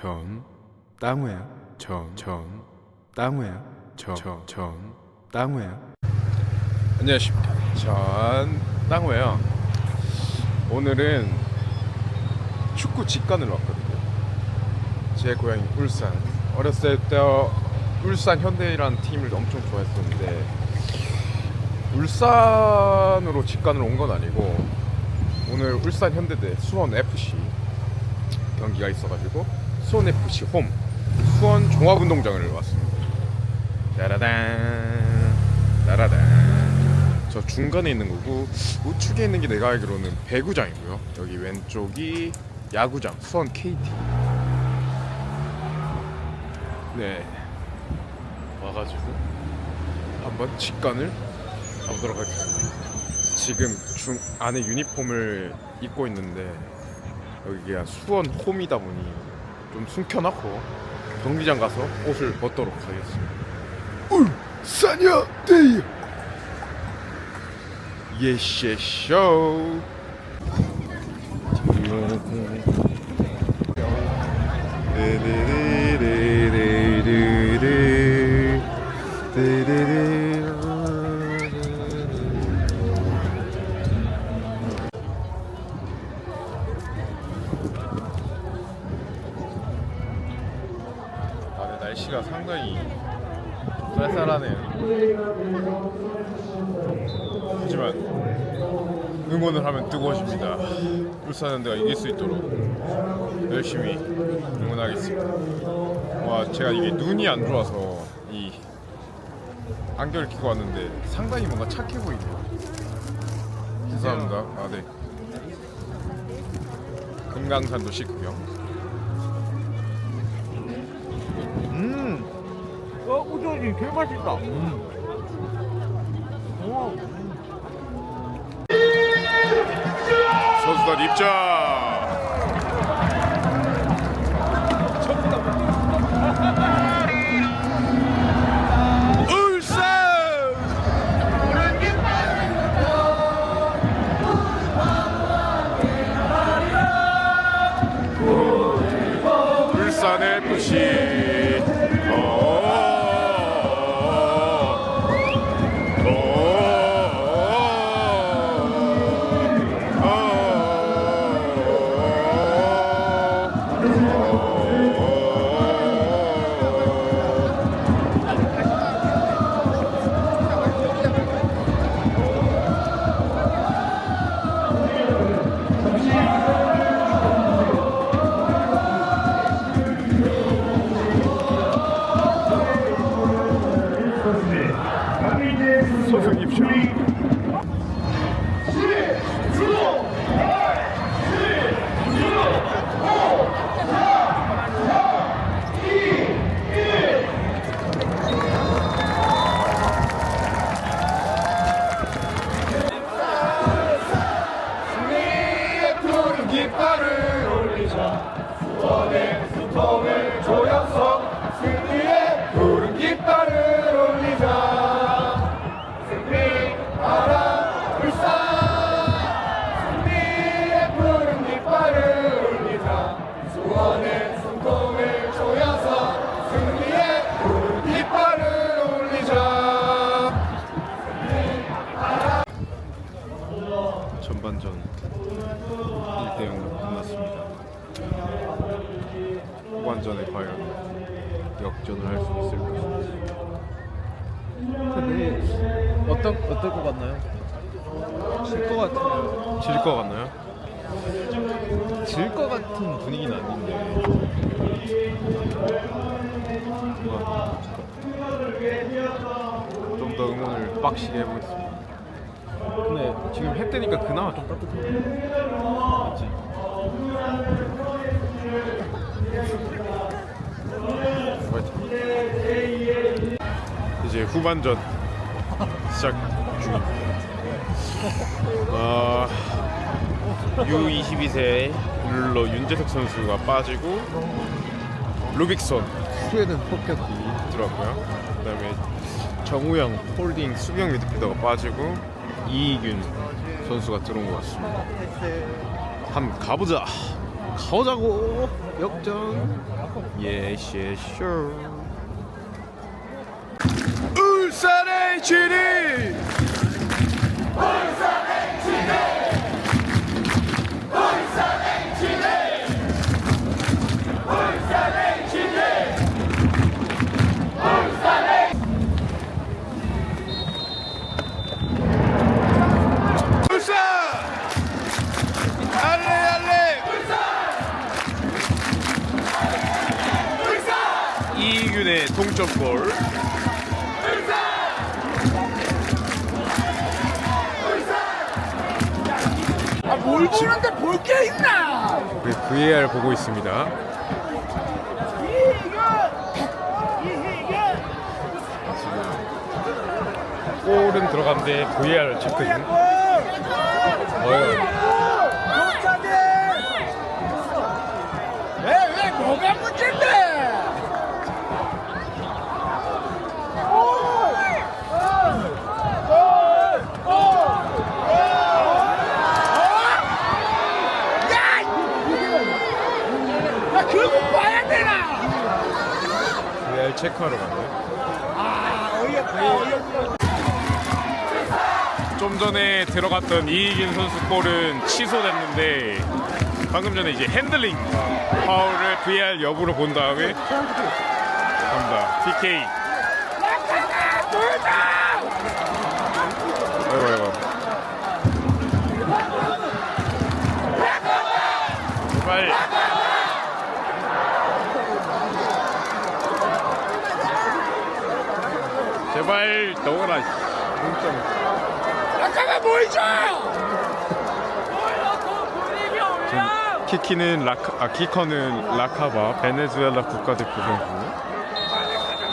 전 땅우야? 전전 땅우야? 전전 땅우야? 안녕하십니까. 전 땅우야 오늘은 축구 직관을 왔거든요. 제 고향이 울산. 어렸을 때 울산 현대라는 팀을 엄청 좋아했었는데 울산으로 직관을 온 건 아니고 오늘 울산 현대대 수원 FC 경기가 있어가지고 수원 FC 홈 수원 종합운동장을 왔습니다. 따라단 따라단 저 중간에 있는 거고 우측에 있는 게 내가 알기로는 배구장이고요. 여기 왼쪽이 야구장 수원 KT. 네 와가지고 한번 직관을 가보도록 하겠습니다. 지금 중 안에 유니폼을 입고 있는데 여기가 수원 홈이다 보니 좀 숨겨놓고 경기장 가서 옷을 벗도록 하겠습니다. 울산야 대야 예셰쇼. 아, 쌀쌀하네요. 하지만 응원을 하면 뜨거워집니다. 울산현대가 이길 수 있도록 열심히 응원하겠습니다. 와, 제가 이게 눈이 안 좋아서 이 안경을 끼고 왔는데 상당히 뭔가 착해 보이네요. 죄송합니다. 아, 네. 금강산도 식후경. 어, 우정이 개 맛있다. 어, 선수단 입장. 전반전 어떨 어떨 것 같나요? 질 것 같아요. 질 것 같나요? 질 것 같은 분위기는 아닌데. 좀 더 응원을 빡시게 해보겠습니다. 근데 지금 해 뜨니까 그나마 좀. 맞지? 화이팅. 이제 후반전 시작 중입니다. 아, U22세 룰러 윤재석 선수가 빠지고 루빅손 스웨덴 폭격기. 들어왔고요. 그다음에 정우영 홀딩 수비형 미드필더가 빠지고 이익윤 선수가 들어온 것 같습니다. 한번 가보자. 가보자고 역전. Yes, sure. 울 알레! 이균의 동점골. 뭘 보는데 볼 게 있나? 우리 VAR 보고 있습니다. 골은 들어갔는데 VAR 체크 중. 어휴. 왜, 왜, 뭐가 문제인데? 야, 결국 봐야 되나? VAR 체크하러 갔네. 아, 어이없다, 어이없다. 좀 전에 들어갔던 이익인 선수 골은 취소됐는데 방금 전에 이제 핸들링 파울을 VAR 여부로 본 다음에 갑니다. PK. 아이고 아이고. 제발. 넣어라. 동점. 잠깐만 보이죠? 키키는 라카, 아 키커는 라카바 베네수엘라 국가대표 선수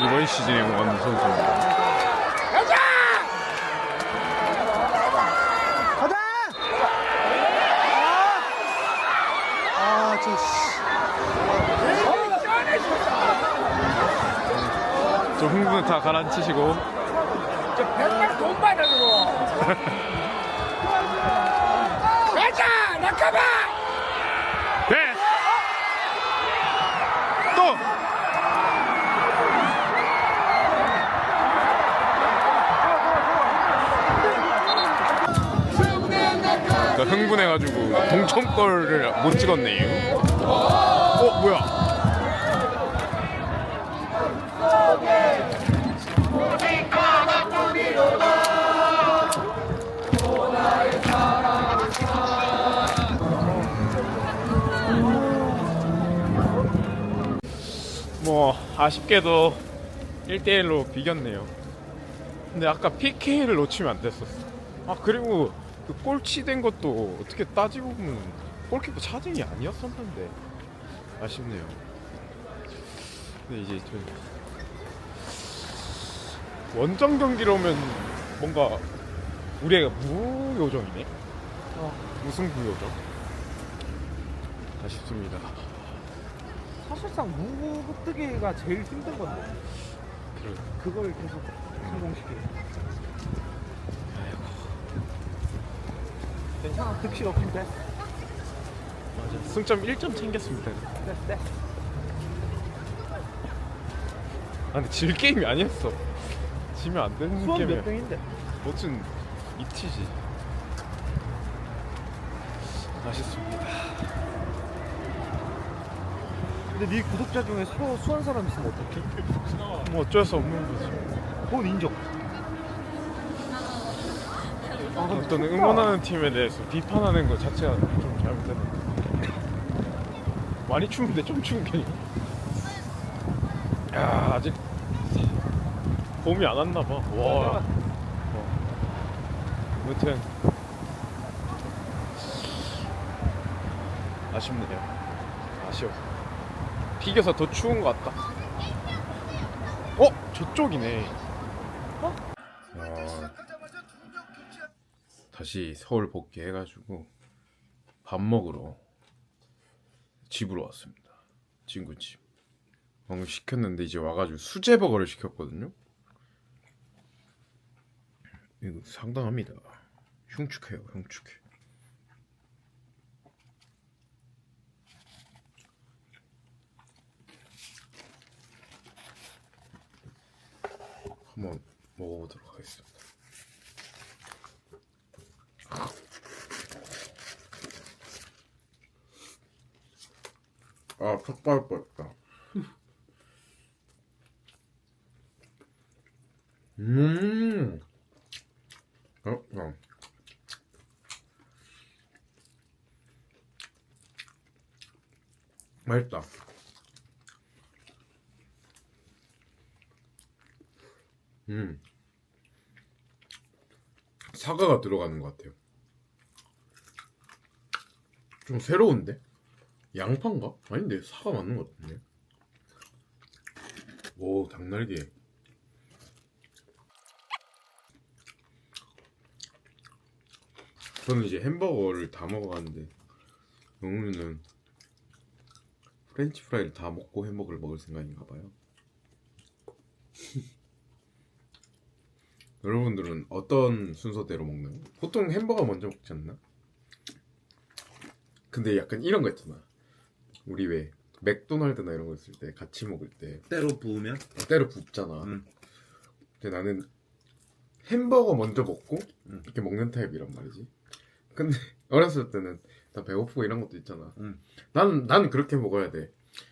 이번 시즌에 온 선수입니다. 가자! 가자! 아, 저 씨. 좀 흥분을 다 가라앉히시고 저 백만 돈 받아주고. 가자! 나카바! 네. 또나 흥분해가지고 동점골을 못 찍었네요. 어 뭐야? 아쉽게도 1대1로 비겼네요. 근데 아까 PK를 놓치면 안 됐었어. 아 그리고 그 꼴찌된 것도 어떻게 따지고 보면 골키퍼 차징이 아니었었는데 아쉽네요. 근데 이제 좀 원정 경기로면 뭔가 우리가 무요정이네. 무승부 요정. 아쉽습니다. 사실상 무뜨기가 제일 힘든 건데. 그래. 그걸 계속 성공시키고. 괜찮아, 득실 없으면 돼. 맞아. 승점 1점 챙겼습니다. 됐어, 됐어. 아 근데 질 게임이 아니었어. 지면 안 되는 수원 게임이야. 몇 등인데? 뭐든 이티지. 아쉽습니다. 근데 네 구독자 중에 수, 수원 사람 있으면 어떡해? 뭐 어쩔 수 없는 거지. 그건 인정. 아, 어떤 춥다. 응원하는 팀에 대해서 비판하는 것 자체가 좀 잘못됐는데. 많이 추운데 좀 추운 편이야. 야 아직 봄이 안 왔나 봐. 와. 아무튼 아쉽네요. 아쉬워. 비겨서 더 추운 것 같다. 어? 저쪽이네. 어? 다시 서울 복귀해가지고 밥 먹으러 집으로 왔습니다. 친구 집. 방금 시켰는데 이제 와가지고 수제버거를 시켰거든요. 이거 상당합니다. 흉측해요, 흉측해. 한번 먹어보도록 하겠습니다. 아, 턱발 뻔했다. 음, 어, 어. 맛있다. 음. 사과가 들어가는 것 같아요. 좀 새로운데? 양파인가? 아닌데 사과 맞는 것 같은데. 오 닭날개. 저는 이제 햄버거를 다 먹어갔는데 영훈이는 프렌치 프라이를 다 먹고 햄버거를 먹을 생각인가 봐요. 여러분들은 어떤 순서대로 먹나요? 보통 햄버거 먼저 먹지 않나? 근데 약간 이런 거 있잖아. 우리 왜 맥도날드나 이런 거 있을 때 같이 먹을 때 때로 부으면 때로 붓잖아. 음. 근데 나는 햄버거 먼저 먹고 음. 이렇게 먹는 타입이란 말이지. 근데 어렸을 때는 나 배고프고 이런 것도 있잖아. 음. 나는 나는 그렇게 먹어야 돼.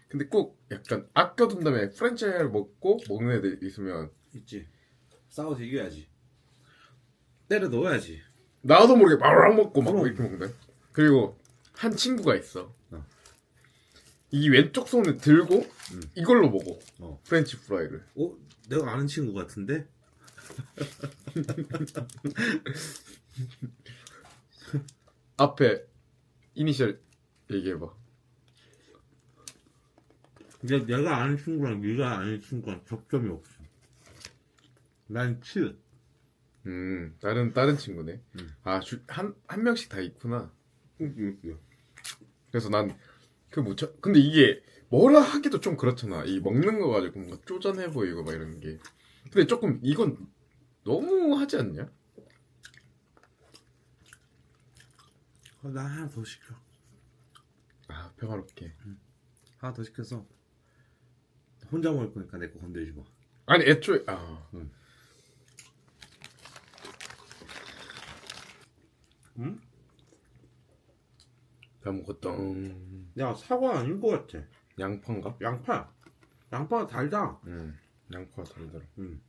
근데 꼭 약간 아껴둔 다음에 프렌치를 먹고 먹는 애들 있으면 있지. 싸워서 이겨야지. 때려 넣어야지. 나도 모르게 바로 먹고 막 그럼. 이렇게 먹는다. 그리고 한 친구가 있어. 어. 이 왼쪽 손을 들고 음. 이걸로 먹어. 어. 프렌치 프라이를. 어? 내가 아는 친구 같은데? 앞에 이니셜 얘기해봐. 근데 내가 아는 친구랑 네가 아는 친구랑 접점이 없어. 난 7. 음, 다른 다른 친구네. 음. 아, 한한 명씩 다 있구나. 그래서 난그 무척 근데 이게 뭐라 하기도 좀 그렇잖아. 이 먹는 거 가지고 뭔가 쪼잔해 보이고 막 이런 게. 근데 조금 이건 너무 하지 않냐? 어, 나 하나 더 시켜. 아, 평화롭게. 하나 더 시켜서 혼자 먹을 거니까 내 거 건드리지 마. 아니, 애초에 아. 음. 응? 다 먹었다. 음, 야 사과 아닌 거 같아. 양파인가? 양파. 양파가 달다. 음, 양파가 다르더라. 음.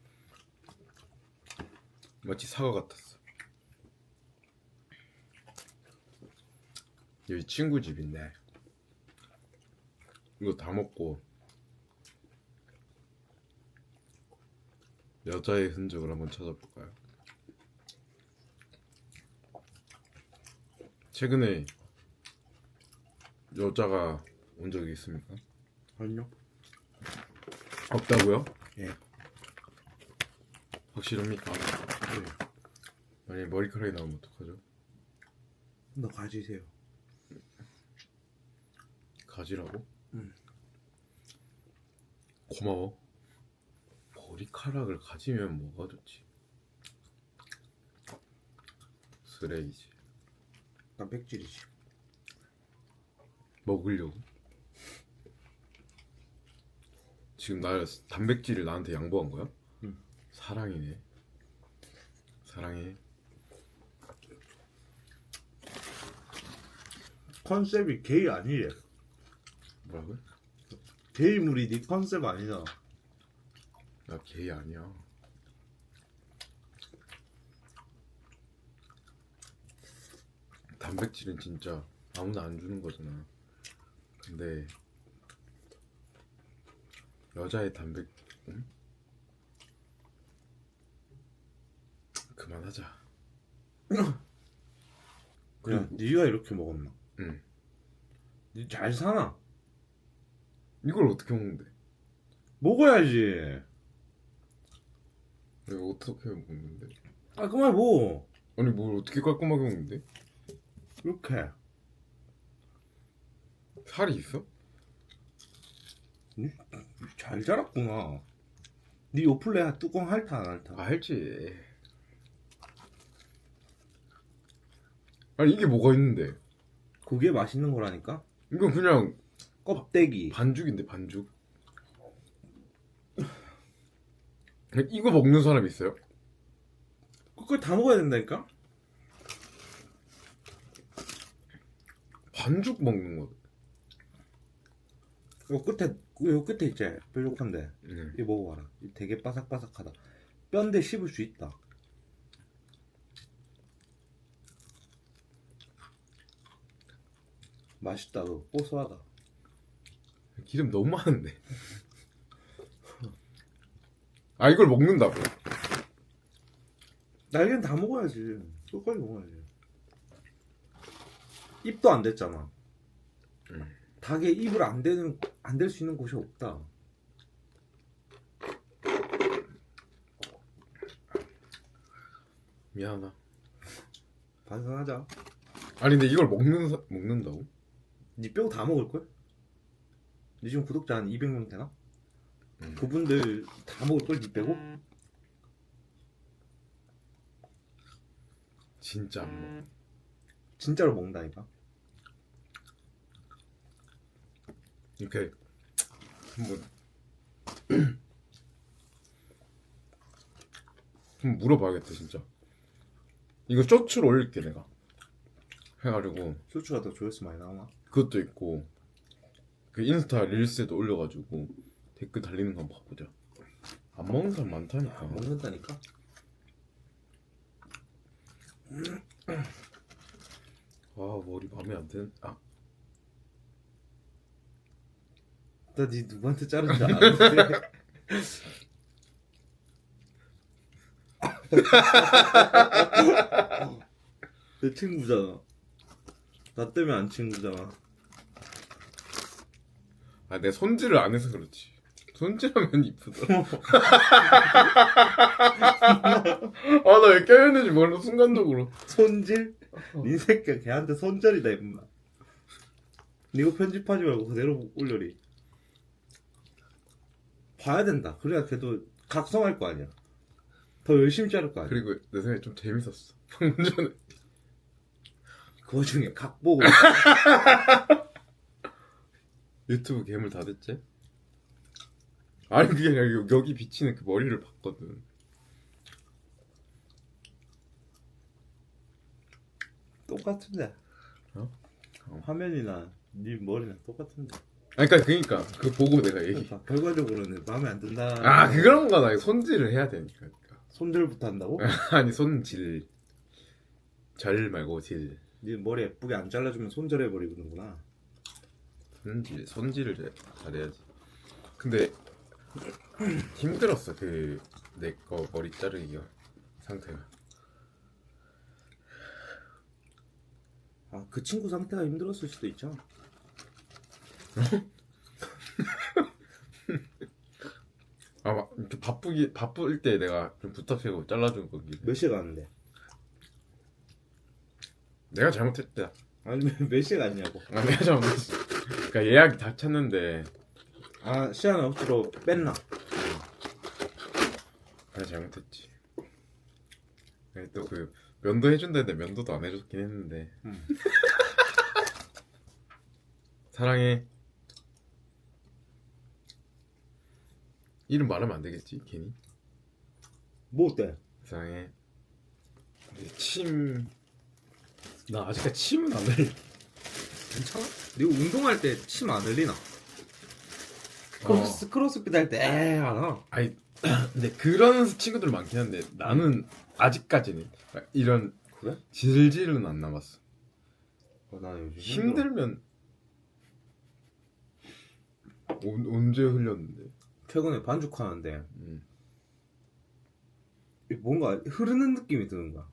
마치 사과 같았어. 여기 친구 집인데 이거 다 먹고 여자의 흔적을 한번 찾아볼까요? 최근에 여자가 온 적이 있습니까? 아니요. 없다고요? 예. 확실합니까? 예. 만약에 머리카락이 나오면 어떡하죠? 너 가지세요. 가지라고? 응. 고마워. 머리카락을 가지면 뭐가 좋지? 쓰레기지. 단백질이지. 먹으려고? 지금 나 단백질을 나한테 양보한 거야? 응. 사랑이네. 사랑해. 컨셉이 게이 아니래. 뭐라고? 게이물이 네 컨셉 아니잖아. 나 게이 아니야. 단백질은 진짜 아무나 안 주는 거잖아. 근데 여자의 단백, 응? 그만하자. 그냥 네가 이렇게 먹었나? 응. 네 잘 사나? 이걸 어떻게 먹는데? 먹어야지. 내가 어떻게 먹는데? 아 그만 뭐 아니 뭘 어떻게 깔끔하게 먹는데? 이렇게. 살이 있어? 잘 자랐구나. 네 요플레 뚜껑 핥아 안 핥아? 아 할지. 아니 이게 뭐가 있는데? 그게 맛있는 거라니까? 이건 그냥 껍데기. 반죽인데 반죽. 이거 먹는 사람 있어요? 그걸 다 먹어야 된다니까? 반죽 먹는 거. 요 끝에 요 끝에 있지 뾰족한데 네. 이거 먹어봐라 이 되게 바삭바삭하다 뼈인데 씹을 수 있다 맛있다 그거 고소하다 기름 너무 많은데. 아 이걸 먹는다고? 날개는 다 먹어야지 끝까지 먹어야지 입도 안 됐잖아 음. 닭에 입을 안 대는 안 될 수 있는 곳이 없다 미안하다. 반성하자 아니 근데 이걸 먹는 사, 먹는다고? 니 뼈 다 먹을 걸? 니 지금 구독자 한 200명 되나? 음. 그분들 다 먹을 걸 니 빼고? 진짜 안 먹어. 진짜로 먹는다니까 이렇게 한번 한번 물어봐야겠다 진짜. 이거 쇼츠로 올릴게 내가. 해가지고 쇼츠가 더 조회수 많이 나오나? 그것도 있고 그 인스타 릴스에도 올려가지고 댓글 달리는 거 한번 봐보자. 안 먹는 사람 많다니까. 먹는다니까? 아 머리 마음에 안 드는. 아나니 누구한테 자른 줄 아는데 내 친구잖아 나 때문에 안 친구잖아 아, 내 손질을 안 해서 그렇지. 손질하면 이쁘더라. 아, 나 왜 껴있는지 몰라, 순간적으로. 손질? 니 새끼야 걔한테 손절이다 임마 니 이거 편집하지 말고 그대로 올려리 봐야 된다 그래야 걔도 각성할 거 아니야 더 열심히 자를 거 아니야 그리고 내 생각에 좀 재밌었어. 방금 전에. 그 와중에 각 보고 유튜브 괴물 다 됐지? 아니, 그게 아니라 여- 여기 비치는 그 머리를 봤거든. 똑같은데 어? 어. 화면이나 네 머리는 똑같은데 아니, 그니까, 그니까. 그거 보고 내가 얘기. 그러니까 결과적으로는 마음에 안 든다 아, 그런 거나 손질을 해야 되니까. 그러니까. 손절부터 한다고? 아니, 손질. 절 말고 질. 네 머리 예쁘게 안 잘라주면 손절해 버리는구나 손질, 손질을 잘- 잘해야지. 근데 힘들었어 그 내 거 머리 자르기가 상태가. 아 그 친구 상태가 힘들었을 수도 있죠 아, 막 이렇게 바쁘기 바쁠 때 내가 좀 부탁해고 잘라준 거기. 몇 시에 가는데? 내가 잘못했다. 아니 몇 시에 갔냐고 아, 내가 잘못했어. 그러니까 예약이 다 찼는데 아 시간 억지로 뺐나? 내가 잘못했지. 또 그 면도 해준다는데 면도도 안 해줬긴 했는데. 음. 사랑해. 이름 말하면 안 되겠지 괜히. 뭐 어때? 사랑해. 근데 침. 나 아직까지 침은 안 흘려. 괜찮아? 네 운동할 때 침 안 흘리나? 어. 크로스, 크로스핏 할 때 에이 하나 아니 근데 그런 친구들 많긴 한데 나는 아직까지는 이런 그래? 질질은 안 남았어. 어, 나 요즘 힘들면 온, 언제 흘렸는데? 최근에 반죽하는데 음. 뭔가 흐르는 느낌이 드는 거야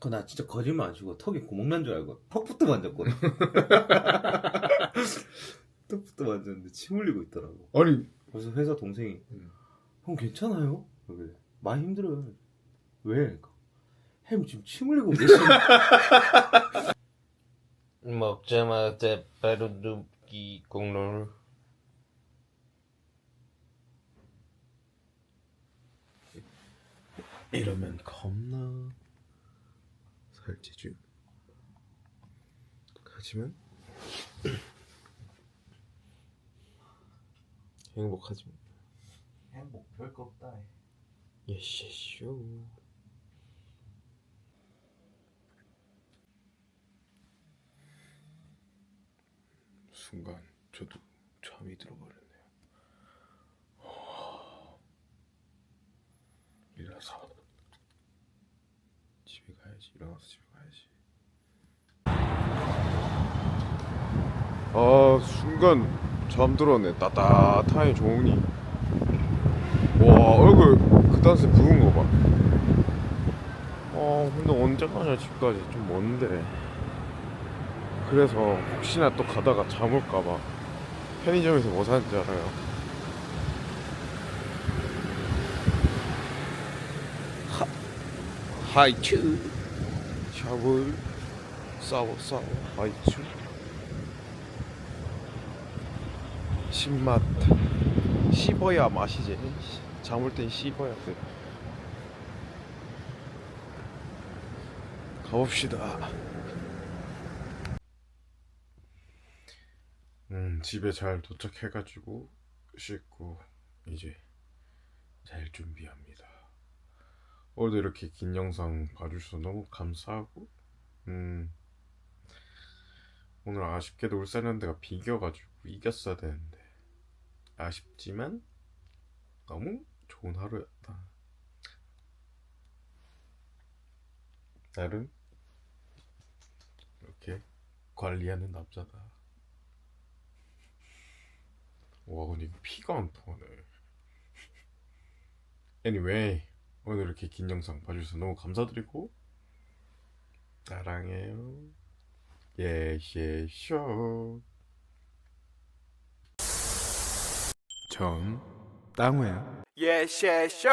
그나 진짜 거짓말 안 치고 턱에 구멍 난 줄 알고 턱부터 만졌거든 턱부터 만졌는데 침 흘리고 있더라고 아니 그래서 회사 동생이 음. 형 괜찮아요? 그래 많이 힘들어요 왜? 그러니까 햄 지금 침 흘리고 계시는 먹자마자 바로 눕기 공놀 이러면 겁나 살찌죠. 하지만 행복하지. 행복 별거 없다 예쇼 순간 저도 잠이 들어버렸네요. 일어나서 집에 가야지. 일어나서 집에 가야지. 아 순간 잠들었네. 좋으니. 와 얼굴 그딴새 부은 거 봐. 어 근데 언제 가냐 집까지. 좀 먼데. 그래서 혹시나 또 가다가 잠 올까 봐. 편의점에서 뭐 사는지 알아요? 하, 하이츄. 샤워 싸워 싸워. 하이츄. 신맛. 씹어야 맛이지 잠올 땐 씹어야 돼 가봅시다 음, 집에 잘 도착해가지고 씻고 이제 잘 준비합니다. 오늘도 이렇게 긴 영상 봐주셔서 너무 감사하고 음, 오늘 아쉽게도 울산 현대가 비겨가지고 이겼어야 되는데 아쉽지만 너무 좋은 하루였다. 나름 이렇게 관리하는 남자다. 와 근데 이거 피가 안 통하네 anyway 오늘 이렇게 긴 영상 봐주셔서 너무 감사드리고 사랑해요 예예쇼 전 땅우야 예셰쇼